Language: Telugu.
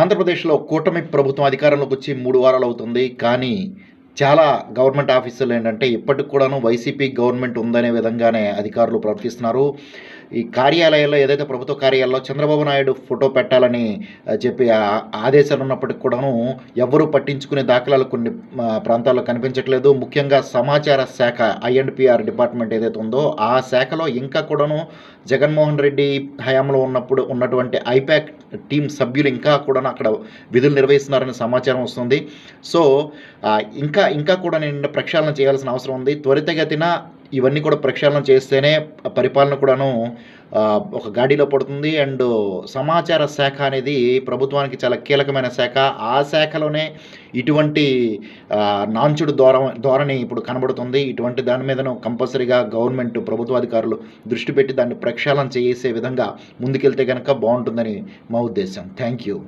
ఆంధ్రప్రదేశ్లో కూటమి ప్రభుత్వం అధికారంలోకి వచ్చి మూడు వారాలు అవుతుంది. కానీ చాలా గవర్నమెంట్ ఆఫీసులు ఏంటంటే ఇప్పటికి కూడాను వైసీపీ గవర్నమెంట్ ఉందనే విధంగానే అధికారులు ప్రవర్తిస్తున్నారు. ఈ కార్యాలయాల్లో ఏదైతే ప్రభుత్వ కార్యాలయాల్లో చంద్రబాబు నాయుడు ఫోటో పెట్టాలని చెప్పి ఆదేశాలు ఉన్నప్పటికి కూడాను ఎవరూ పట్టించుకునే దాఖలాలు కొన్ని ప్రాంతాల్లో కనిపించట్లేదు. ముఖ్యంగా సమాచార శాఖ ఐఎండ్పిఆర్ డిపార్ట్మెంట్ ఏదైతే ఉందో ఆ శాఖలో ఇంకా కూడాను జగన్మోహన్ రెడ్డి హయాంలో ఉన్నప్పుడు ఉన్నటువంటి ఐపాక్ టీం సభ్యులు ఇంకా కూడా అక్కడ విధులు నిర్వహిస్తున్నారనే సమాచారం వస్తుంది. సో ఇంకా ఇంకా కూడా నేను ప్రక్షాళన చేయాల్సిన అవసరం ఉంది. త్వరితగతిన ఇవన్నీ కూడా ప్రక్షాళన చేస్తేనే పరిపాలన కూడాను ఒక గాడిలో పడుతుంది. అండ్ సమాచార శాఖ అనేది ప్రభుత్వానికి చాలా కీలకమైన శాఖ. ఆ శాఖలోనే ఇటువంటి నాంచుడు ధోర ధోరణి ఇప్పుడు కనబడుతుంది. ఇటువంటి దాని మీదను కంపల్సరీగా గవర్నమెంట్ ప్రభుత్వాధికారులు దృష్టి పెట్టి దాన్ని ప్రక్షాళన చేసే విధంగా ముందుకెళ్తే కనుక బాగుంటుందని మా ఉద్దేశం. Thank you